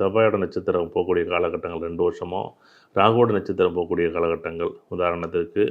செவ்வாயோட நட்சத்திரம் போகக்கூடிய காலகட்டங்கள் ரெண்டு வருஷமோ ராகுவோட நட்சத்திரம் போகக்கூடிய காலகட்டங்கள் உதாரணத்திற்கு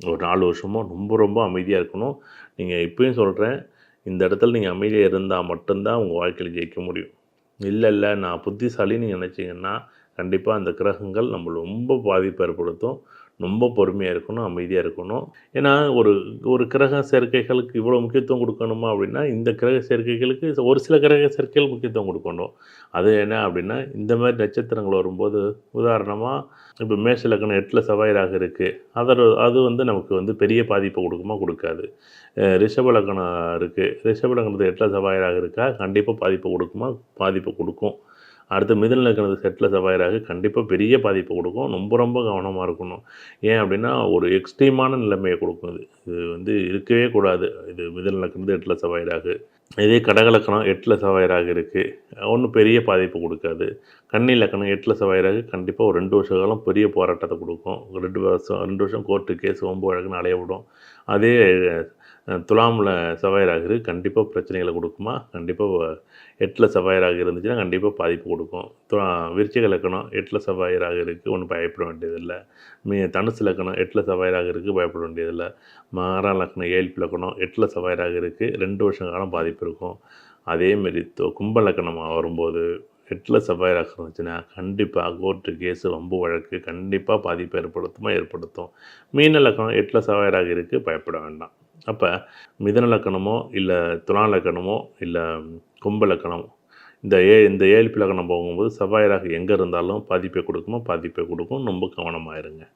ஒரு நாலு வருஷமோ ரொம்ப ரொம்ப அமைதியாக இருக்கணும். நீங்கள் இப்பயும் சொல்கிறேன் இந்த இடத்துல நீங்கள் அமைதியாக இருந்தால் மட்டும்தான் உங்கள் வாழ்க்கையில் ஜெயிக்க முடியும். இல்லை இல்லை நான் புத்திசாலின்னு நீங்கள் நினச்சிங்கன்னா கண்டிப்பாக அந்த கிரகங்கள் நம்மளை ரொம்ப பாதிப்பு ஏற்படுத்தும். ரொம்ப பொறுமையாக இருக்கணும் அமைதியாக இருக்கணும். ஏன்னா ஒரு ஒரு கிரக சேர்க்கைகளுக்கு இவ்வளோ முக்கியத்துவம் கொடுக்கணுமா அப்படின்னா இந்த கிரக சேர்க்கைகளுக்கு ஒரு சில கிரக சேர்க்கைகள் முக்கியத்துவம் கொடுக்கணும். அது என்ன அப்படின்னா இந்த மாதிரி நட்சத்திரங்கள் வரும்போது உதாரணமாக இப்போ மேஷ லக்னம் எட்டில் செவ்வாயிராக இருக்குது அதர் அது வந்து நமக்கு வந்து பெரிய பாதிப்பை கொடுக்குமா? கொடுக்காது. ரிஷப லக்னம் இருக்குது ரிஷப லக்னத்து எட்டில் செவ்வாயிராக இருக்கா? கண்டிப்பாக பாதிப்பை கொடுக்குமா? பாதிப்பை கொடுக்கும். அடுத்து மிதன லக்னத்து செட்டில் செவ்வாயிராக கண்டிப்பாக பெரிய பாதிப்பை கொடுக்கும். ரொம்ப ரொம்ப கவனமாக இருக்கணும். ஏன் அப்படின்னா ஒரு எக்ஸ்ட்ரீமான நிலைமையை கொடுக்கும் இது. இது வந்து இருக்கவே கூடாது. இது மிதன் லக்னத்து எட்டில் செவ்வாயிராகு. இதே கடகலக்கணம் எட்டில் செவ்வாயிராக இருக்குது ஒன்றும் பெரிய பாதிப்பு கொடுக்காது. கண்ணி லக்கணம் எட்டில் செவ்வாயிராக கண்டிப்பாக ஒரு ரெண்டு வருஷ காலம் பெரிய போராட்டத்தை கொடுக்கும். ஒரு ரெண்டு வருஷம் ரெண்டு வருஷம் கோர்ட்டு கேஸ் ஒம்பு வழக்குன்னு அலைய விடும். அதே துலாமில் துலாமில் செவ்வாயிராக கண்டிப்பாக பிரச்சனைகளை கொடுக்குமா? கண்டிப்பாக எட்டில் செவ்வாயிராக இருந்துச்சுன்னா கண்டிப்பாக பாதிப்பு கொடுக்கும். துலா விருச்சிக லக்கணம் எட்டில் செவ்வாயிராக இருக்குது ஒன்றும் பயப்பட வேண்டியதில்லை. மீ தனுசு லக்கணம் எட்டில் செவ்வாயிராக இருக்குது பயப்பட வேண்டியதில்லை. மாறா லக்கணம் ஏழ்பு லக்கணம் எட்டில் செவ்வாயிராக இருக்குது ரெண்டு வருஷம் காலம் பாதிப்பு இருக்கும். அதேமாரி கும்ப லக்கணமாக வரும்போது எட்டில் செவ்வாயராக இருந்துச்சுன்னா கண்டிப்பாக கோர்ட்டு கேஸு வம்பு வழக்கு கண்டிப்பாக பாதிப்பு ஏற்படுத்துமா? ஏற்படுத்தும். மீன லக்கணம் எட்டில் செவ்வாயிராக இருக்குது பயப்பட வேண்டாம். அப்போ மிதன லக்கணமோ இல்லை துலா லக்கணமோ இல்லை கும்ப லக்கணமோ இந்த ஏ இந்த ஏழ்பி லக்கணம் போகும்போது செவ்வாயிராக எங்கே இருந்தாலும் பாதிப்பை கொடுக்குமோ பாதிப்பை கொடுக்கும். ரொம்ப கவனமாக இருங்க.